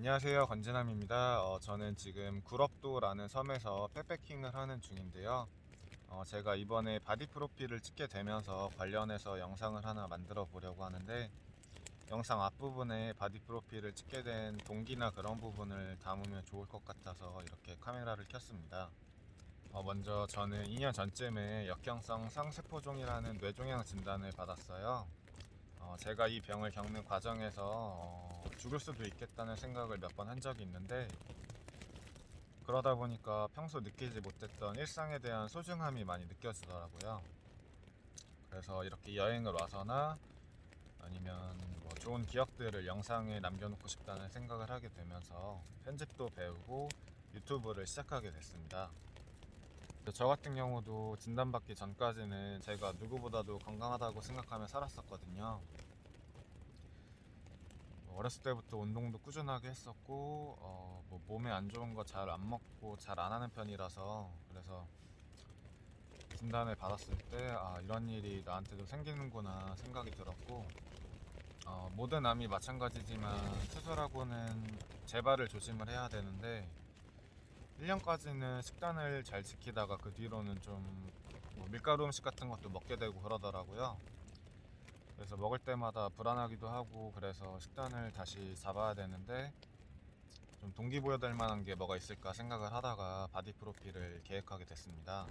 안녕하세요. 권진함입니다. 어, 저는 지금 구럽도라는 섬에서 백패킹을 하는 중인데요. 어, 제가 이번에 바디 프로필을 찍게 되면서 관련해서 영상을 하나 만들어 보려고 하는데 영상 앞부분에 바디 프로필을 찍게 된 동기나 그런 부분을 담으면 좋을 것 같아서 이렇게 카메라를 켰습니다. 어, 먼저 저는 2년 전쯤에 역경성 상세포종이라는 뇌종양 진단을 받았어요 어, 제가 이 병을 겪는 과정에서 어, 죽을 수도 있겠다는 생각을 몇 번 한 적이 있는데 그러다 보니까 평소 느끼지 못했던 일상에 대한 소중함이 많이 느껴지더라고요. 그래서 이렇게 여행을 와서나 아니면 뭐 좋은 기억들을 영상에 남겨놓고 싶다는 생각을 하게 되면서 편집도 배우고 유튜브를 시작하게 됐습니다. 저 같은 경우도 진단받기 전까지는 제가 누구보다도 건강하다고 생각하며 살았었거든요. 뭐 어렸을 때부터 운동도 꾸준하게 했었고, 어, 뭐 몸에 안 좋은 거 잘 안 먹고 잘 안 하는 편이라서 그래서 진단을 받았을 때 아, 이런 일이 나한테도 생기는구나 생각이 들었고, 어, 모든 암이 마찬가지지만 수술하고는 재발을 조심을 해야 되는데 1년까지는 식단을 잘 지키다가 그 뒤로는 좀 뭐 밀가루 음식 같은 것도 먹게 되고 그러더라고요. 그래서 먹을 때마다 불안하기도 하고 그래서 식단을 다시 잡아야 되는데 좀 동기부여 될 만한 게 뭐가 있을까 생각을 하다가 바디 프로필을 계획하게 됐습니다.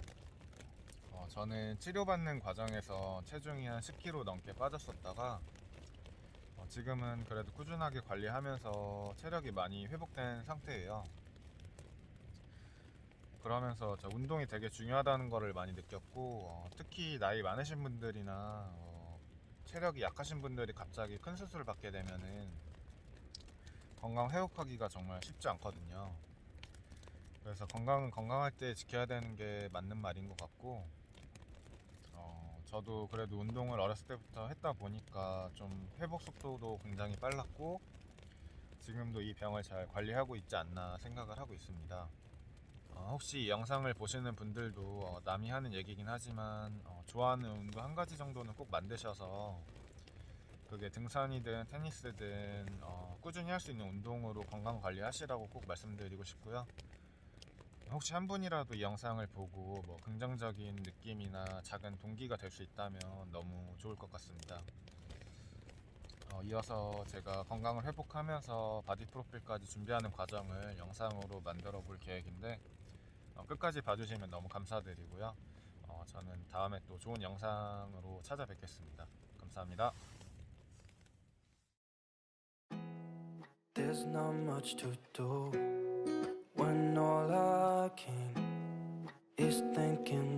어, 저는 치료받는 과정에서 체중이 한 10kg 넘게 빠졌었다가 어, 지금은 그래도 꾸준하게 관리하면서 체력이 많이 회복된 상태예요. 그러면서 저 운동이 되게 중요하다는 거를 많이 느꼈고 어, 특히 나이 많으신 분들이나 어, 체력이 약하신 분들이 갑자기 큰 수술을 받게 되면은 건강 회복하기가 정말 쉽지 않거든요. 그래서 건강은 건강할 때 지켜야 되는 게 맞는 말인 것 같고 어, 저도 그래도 운동을 어렸을 때부터 했다 보니까 좀 회복 속도도 굉장히 빨랐고 지금도 이 병을 잘 관리하고 있지 않나 생각을 하고 있습니다. 어, 혹시 이 영상을 보시는 분들도 어, 남이 하는 얘기긴 하지만 어, 좋아하는 운동 한 가지 정도는 꼭 만드셔서 그게 등산이든 테니스든 어, 꾸준히 할 수 있는 운동으로 건강 관리하시라고 꼭 말씀드리고 싶고요. 혹시 한 분이라도 이 영상을 보고 뭐 긍정적인 느낌이나 작은 동기가 될 수 있다면 너무 좋을 것 같습니다. 어, 이어서 제가 건강을 회복하면서 바디 프로필까지 준비하는 과정을 영상으로 만들어 볼 계획인데 어, 끝까지 봐주시면 너무 감사드리고요. 어, 저는 다음에 또 좋은 영상으로 찾아뵙겠습니다. 감사합니다. There's not much to do when all I can is thinking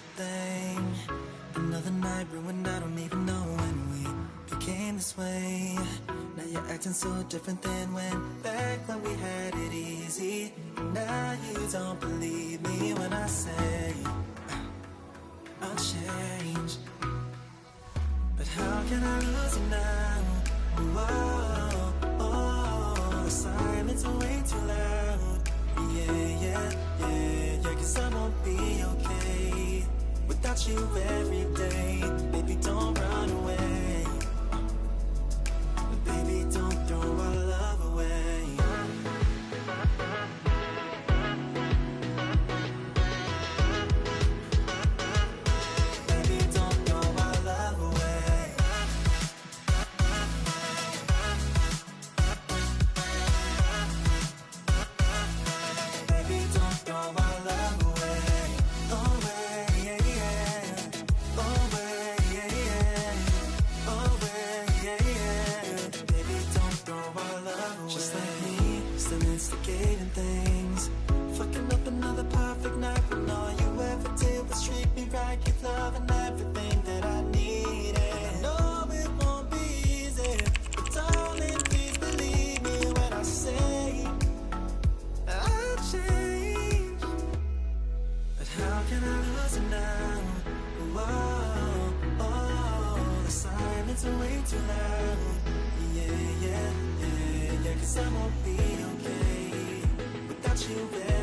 good thing. Another night ruined, I don't even know when we became this way. Now you're acting so different than when back when we had it easy. Now you don't believe me when I say ah, I'll change. But how can I lose you now? Whoa, you every day. Baby, don't tonight. Yeah, yeah, yeah. Yeah, cause I won't be okay without you there.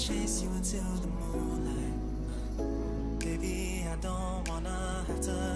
chase you until the moonlight. Baby, I don't wanna have to.